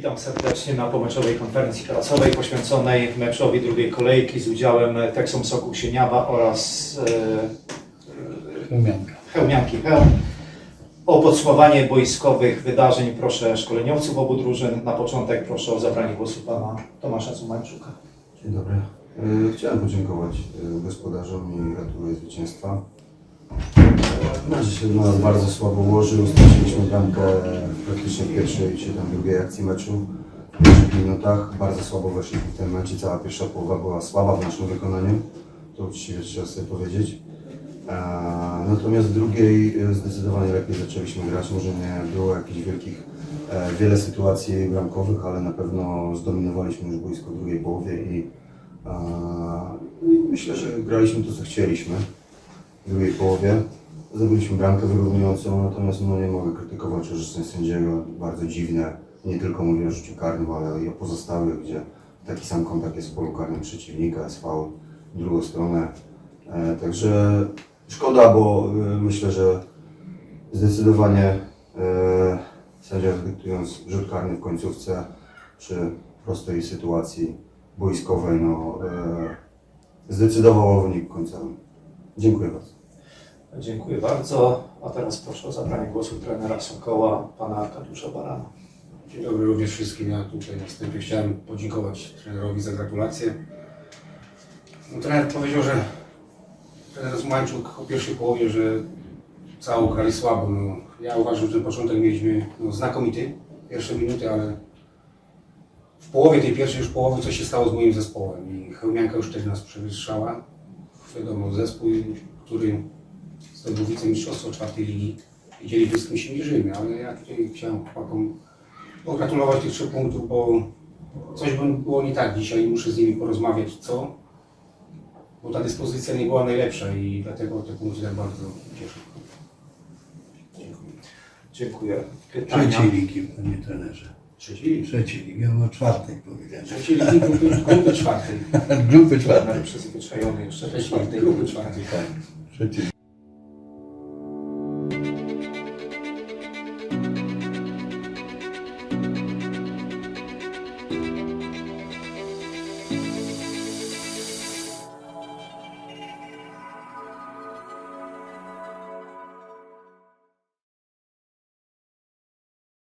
Witam serdecznie na pomeczowej konferencji prasowej poświęconej meczowi drugiej kolejki z udziałem Texom Sokół Sieniawa oraz e, Chełmianka. Chełmianki Chełm. O podsumowanie boiskowych wydarzeń proszę szkoleniowców obu drużyn. Na początek proszę o zabranie głosu pana Tomasza Cumańczuka. Dzień dobry. E, Chciałem podziękować e, gospodarzom i gratuluję zwycięstwa. Mecz się do nas bardzo słabo ułożył. Straciliśmy bramkę praktycznie w pierwszej czy tam drugiej akcji meczu. W pierwszych minutach bardzo słabo weszliśmy w ten mecz i cała pierwsza połowa była słaba w naszym wykonaniu. To uczciwie trzeba sobie powiedzieć. Natomiast w drugiej e, zdecydowanie lepiej zaczęliśmy grać. Może nie było jakichś wielkich, e, wiele sytuacji bramkowych, ale na pewno zdominowaliśmy już boisko w drugiej połowie i, i myślę, że graliśmy to, co chcieliśmy w drugiej połowie. Zdobyliśmy bramkę wyrównującą, natomiast no, nie mogę krytykować orzeczeń sędziego. Bardzo dziwne. Nie tylko mówię o rzuciu karnym, ale i o pozostałych, gdzie taki sam kontakt jest w polu karnym przeciwnika, w drugą stronę. E, Także szkoda, bo e, myślę, że zdecydowanie e, sędzia dyktując rzut karny w końcówce przy prostej sytuacji boiskowej no, e, zdecydował o wyniku końcowym. Dziękuję bardzo. Dziękuję bardzo. A teraz proszę o zabranie głosu trenera Sokoła, pana Arkadiusza Barana. Dzień dobry również wszystkim. Ja tutaj na wstępie chciałem podziękować trenerowi za gratulacje. No, trener powiedział, że trener Zmańczuk o pierwszej połowie, że całą grali słabo. No, ja uważam, że ten początek mieliśmy no, znakomity, pierwsze minuty, ale w połowie tej pierwszej już połowy coś się stało z moim zespołem i Chełmianka już wtedy nas przewyższała. Wiadomo, zespół, który zdobył wicemistrzostwo czwartej ligi. Wiedzieliśmy z kim się mierzymy, ale ja tutaj chciałem chłopakom pogratulować tych trzech punktów, bo coś by było nie tak dzisiaj i muszę z nimi porozmawiać, co? Bo ta dyspozycja nie była najlepsza i dlatego te punkty tak bardzo cieszą. Dziękuję. Dziękuję. Pytania. Trzeciej ligi, panie trenerze. Trzeciej ligi. Trzeciej ligi, ja o czwartej powiedziałem. Trzeciej ligi grupy, grupy czwartej. Grupy czwartej. Przyzwyczajony jeszcze do czwartej grupy czwartej. Trzeciej.